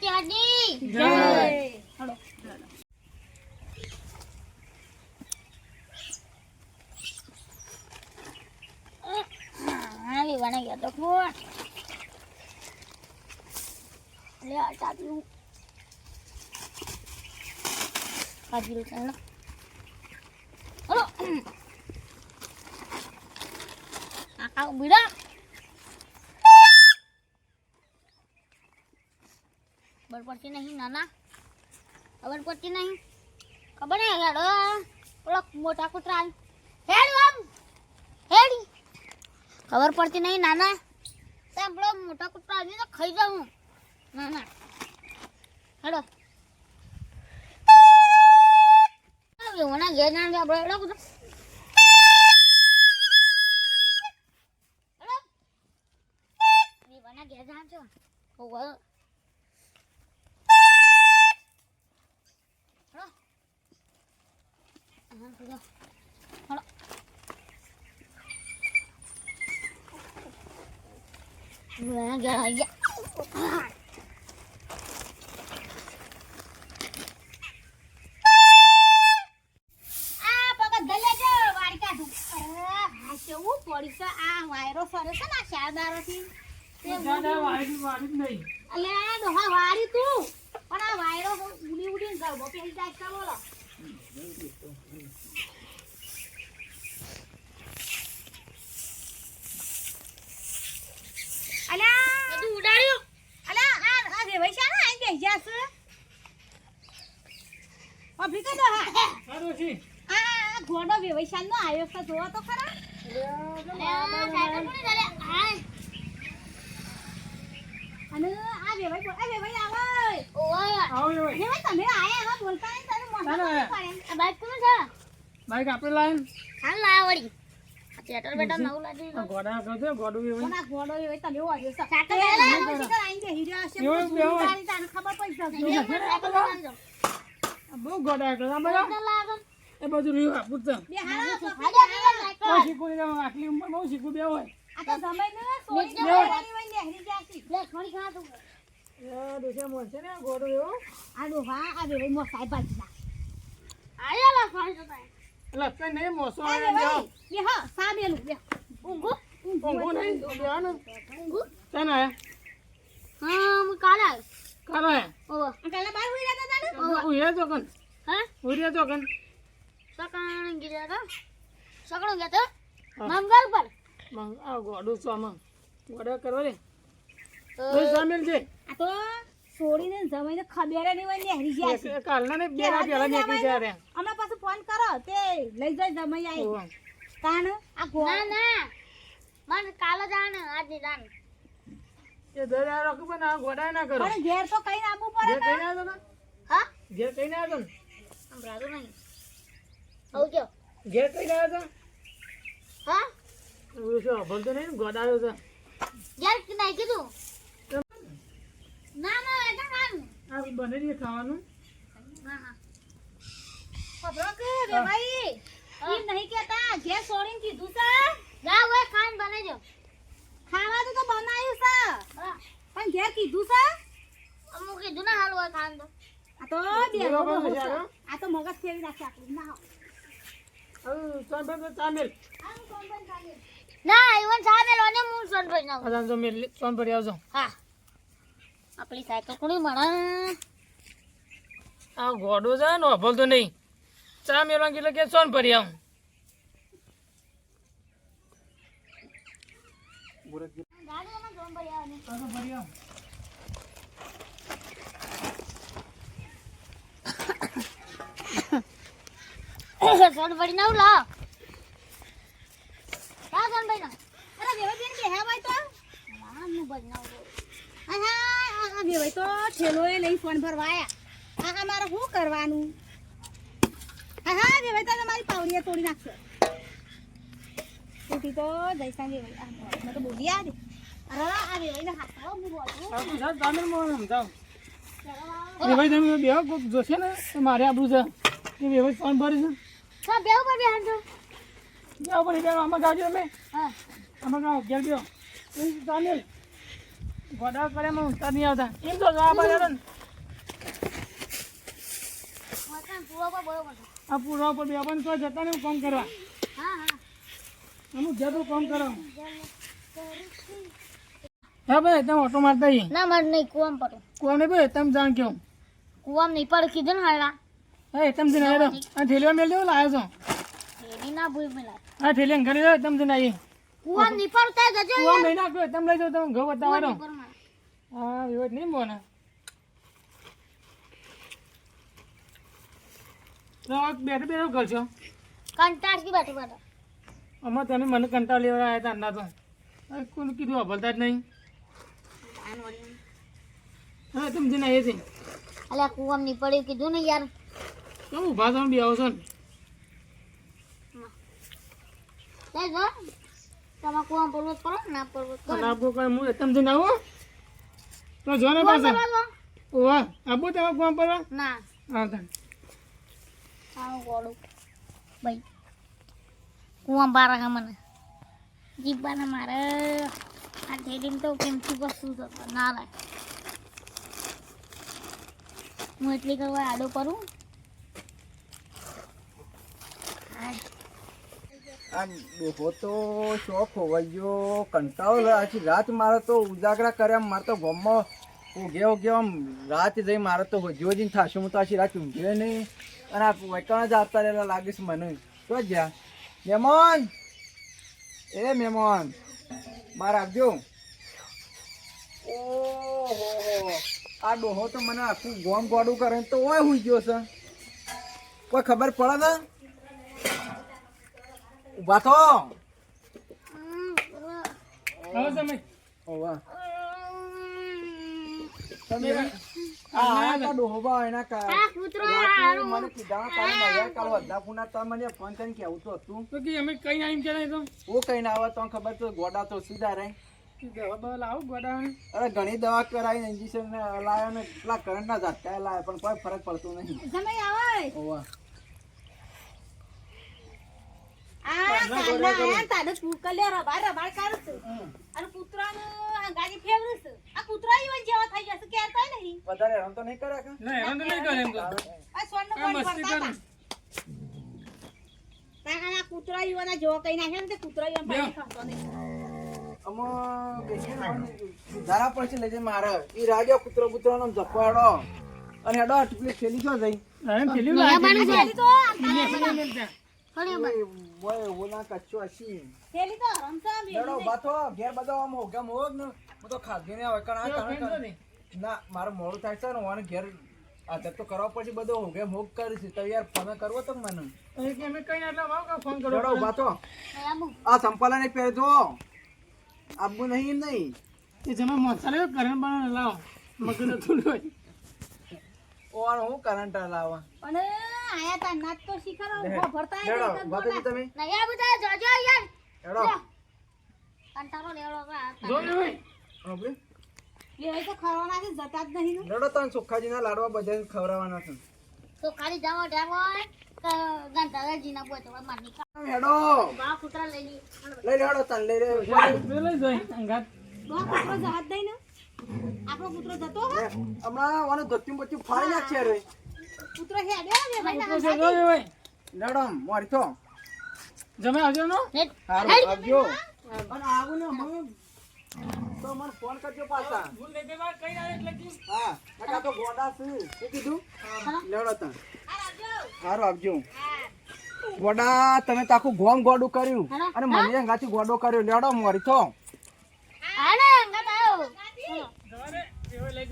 ત્યાંની જય. હા, વિવાને ગયા. કાકા ઊભી રહો. ખબર પડતી નહીં, નાના. ખબર પડતી નહીં. ખબર નહીં હેડો. પેલો મોટા કૂતરા હેડ આમ. હેડ. ખબર પડતી નહીં, નાના. ત્યાં પેલો મોટા કૂતરા આવી તો ખાઈ જાઉં ના ના હેડો. વિવાના ઘેર ના આપણે. હેડો કૂતરો. હેડો. જાણ છો. વાળી તું પણ આ વાયરો ઉડી ઉડીને ગરબો પહેરી જાય બોલો અલ્યા બધું ઉડાડ્યું? અલ્યા આ આ વેવાઈ છે ને આઈ બેસી જાસ. અભી કદો હા. સારું છે. આ ઘોડો વેવાઈ નો આયો છે જોવો તો ખરા. અને આ વેવાઈ બોલ આ વેવાઈ આવે. ઓય. આવો ભાઈ વેવાઈ તમે આયા એમાં બોલતા નહીં તને મોઢા ના, ના. પડે. આ બાઈક કોનું છે? બાઈક આપણે લાઈન હાલ ના ચેટર બેટા નવું લાગી ગોડા છે ગોડું એ છે સાયકલ એ લઈ લે. વેવાઈ શીખર આઈને બેસી રહ્યો હશે એવું તો બેહો. તને ખબર પડી જશે બહુ ગોડા આ બધા. એ બધું રહ્યું આ પૂછતા બે હારા તો બે બહુ શીખવું નહીં આમાં આટલી ઉંમર બહુ શીખું બે હોય. આ તો સમય ને સોળી બે. લે વઈ ખા તું. એ દેશે મોસે ને ગોડું એવું? આ ડોહા આ વેવાઈ આયા લા ના એટલે કઈ નહીં મોસો આવે વેવાઈ બે હા સામેલું બે ઊંઘું ઊંઘું. નહીં બેહો ને ઊંઘું. ક્યાં ના આયા? હા હું કાલે કાલ? ઓવો કાલે બાર હોઈ રહ્યા હતા તાને ઉઈ તો કન? હા? ઉઈ તો કન? સકણ તો સકણો ગયા તો હા. મંગલ પર. મંગ આ ગોડું છો આમાં ગોડા કરવા દે તો સામેલ છે આ તો છોડીને જમાઈને ખબર નહીં હોય ને હરી જાય કાલના ને બે રાત પહેલા નીકળી જાય રે અમે પાછો ફોન કરો તે લઈ જાય જમાઈ આઈ કાન આ ગો ના ના. મન કાલે જાણ આજે જાણ. એ દરિયા રોક પણ આ ગોડા ના કરો. પણ ઘેર તો કઈ નાખવું પડે ઘેર કઈને આવ્યો હા? ઘેર કઈ ના ને? સંભળાતું નહીં. આવજો ઘેર કઈ ના તો હા? એવું શું ભલતો નહીં ને? ગોડા આવ્યો તો યાર કે નહીં કીધું ના ના એટલે આ બને છે ખાવાનું? હા. હા. ખબરો કે રે ભાઈ ઈ નહીં કેતા ઘેર સોરીન કીધું છે. જા ઓય ખાન બનાવજો. ખાવાનું તો બનાવ્યું છે. પણ ઘેર કીધું છે? અમુક કીધું ના હાલ ઓય ખાન તો. આ તો. વિચારો. આ તો મગજ ફેરી નાખે આપણું. ના. હવે ચાલ ભાઈ તો ના ઈવન સામે અને હું સોનભાઈ ના પડી આવજો. હા. આપણી સાયકલ કોની મળે? આ ગોડો છે ને ભલતો નહીં. ચા મેળવા કીધું કે આવું ભરી આવું? સોન ભરી ના લાવ કા સોન ભરી ના. અરે વેવાઈ બેન કે હે ભાઈ તો? ના હું ભરી ના હા. આ વેવાઈ તો એ લઈ ફોન ભરવા આયા. આ આ મારે શું કરવાનું? હા હા વેવાઈ તો મારી પાવડીએ તોડી નાખશે. તૂટી તો જઈસા વેવાઈ આ મેં તો બોલી આ અરે આ વેવાઈને હાથ આવો હું બોલું? આ તો સાહેબ ચા મેલમાં સમજાવ. ભાઈ તમે બે કોક જોશે ને તો મારે આબરું છે. એ બે ભાઈ ચોન છે. આમાં તમે હા. આમાં ચા મેલ ગોડા કર્યામાં ઊંઘતા નહીં આવતા. એમ તો જવાબ આવ્યો ને. આ પર જતા ને કામ કરવા. હા હા અમુક જતું કામ કરો હા ભાઈ તમે ઓટો મારતા ના મારે નહીં કુવામ પડું. કોને ભાઈ તમે જાણ કેવું કુવામ નહીં પડે કીધું ને હારા. હા તમે જઈને આવ્યો આ ઠેલીમાં મેળ દેવો લાવ્યો છો. એની ના ભૂલ આ ઠેલીને ઘરે તમે જઈને આવી કુવામ નહીં પડતા જજો કુવા મહિના આપ્યો તમે લઈ જાવ તમે ઘઉં નહીં હા એવો નહીં બોને બેઠો બેઠો કરશો કંટાળથી બેઠો બેઠો આમાં તમે મને કંટાળ લેવા આવ્યા હતા અંદા તો. અરે કોને કીધું અભલતા જ નહીં. હા તમે જઈને એ છે અલ્યા કુવામ નહીં પડ્યું કીધું ને યાર. તમે ઊભા તમે બી આવશો ને. તમારે કુવામ પર્વત કરો ના પર્વત કરો. આપકો કઈ હું તમે જઈને આવો તો જો ને કુવામ પાછા. પડવા દો. ઓવા આબુ તમે કોમ પરવા ના. હા તને આવું ગોળું ભાઈ કુવા બાર હા મને. જીવવાના મારે. આ ઠેડીને તો કેમથી વસ્તુ ના લાગે. હું એટલી કરવા આડો કરું આ ડોહો તો શોખ હોવાઈ ગયો, કંટાળો. આખી રાત મારે તો ઉજાગરા કર્યા મારે તો ગમમાં ઉગે ઉગે, આમ રાત જઈ મારે તો હોજીઓ જઈને થશે, હું તો આખી રાત ઊંઘ્યો નહીં. અને આ વૈકણ જ આવતા રહેલા લાગે છે મને. તો જ્યાં મહેમાન એ મહેમાન બહાર આવજો. ઓહો! આ ડોહો તો મને આખું ગોમ ગોડું કરે તો ઓય હુઈ ગયો છે. કોઈ ખબર પડે ને? ઊભા થો. હવે તમે ઓવા તમે આ આયા તા એના કા આ કૂતરો રાતે મને કીધા કાલે મજા કાલ વધા ફૂના તા મને ફોન કરીને કેવું તો હતું. તો કે અમે કઈ આવીને કે નહીં તો? હું કઈ ના આવે તો ખબર તો ગોડા તો સીધા રહે. લાવો ગોડા અરે ઘણી દવા કરાવી ઇન્જેક્શન લાવ્યા ને પેલા કરંટ ના ઝટકા લાવ્યા પણ કોઈ ફરક પડતો નહીં જમાઈ આવે ઓવા આ કાંડા આયા તારે કુકલ્યા રબાડ રબાડ કાઢું અને કૂતરાનું હંગાજી ફેવરું આ કૂતરા ઈવન જેવા થઈ જશે કહેતા નહીં. વધારે હેરાન તો નહીં કર્યા કે? ના હેરાન તો નહીં કરે એમ તો. આ સોનનો કોઈ કૂતરા ઈવના નાખે ને તે કૂતરા ઈવન પાણી ખાતો નહીં. આમાં પડશે લઈ જઈ મારે. ઈ રાજો કૂતરો કૂતરો નો જપાડો અને અડો પેલી ખેલી જો જઈ. ખેલી ઓય ઓલા કચ્ચો હસી થેલી તો રમતા બી લેડો બાતો ઘેર બધો આમ હોગા મોગ ને? હું તો ખાધી ને આવે કણ આ કણ કણ. ના મારું મોડું થાય છે ને ઓને ઘેર આદત તો કરવા પછી બધો હોગે મોગ કરીશ? તો યાર ફોન કરવો તો મને. હવે અમે કઈ આટલા ભાવ કા ફોન કરો? લેડો બાતો આ સંપાલા ને પહેર દો આબુ નહીં નહીં. એ જમા મસાલે કરણ બના લાવો. મગજ થોડું હું કરંટ લાવવા અને આયા તા નાચ તો શીખરો ઊભો ભરતા આયા તા તમે? નહીં આબુ તો જોજો યાર લેડો. કંટાળો લેવડો જો ને ભાઈ. આપણે બે તો ખરવાના છે જતા જ નહીં ને. લેડો તને સુખાજીના લાડવા બધા ખવડાવવાના છે. તો ખાલી જાવો જાવો ગંધાજીના બોચવા મારની હેડો. બા કૂતરા લઈ લી. લઈ લેડો તને લઈ લે લઈ જાય અંગાત. તો આ કૂતરો દઈ ને આપણો કૂતરો જતો હમણાં મને ધોતી બચ્ચું ફાડી નાખશે રે. કૂતરો હેડે આવે ભાઈ ના ભાઈ. લેડો મોરી તો જમે આવજો નો નેટ આવજો. અને આવું ને હું તો મને ફોન કરજો પાછા. ભૂલ નહીં દેવા કઈ આવે એટલે કે હા નકા તો ગોડા છે. શું કીધું? લેડો તને આ આવજો. ગોડા તમે તો આખું ગોમ ગોડું કર્યું. અને મને અંગાથી ગોડો કર્યો. લેડો મોરી તો લઈ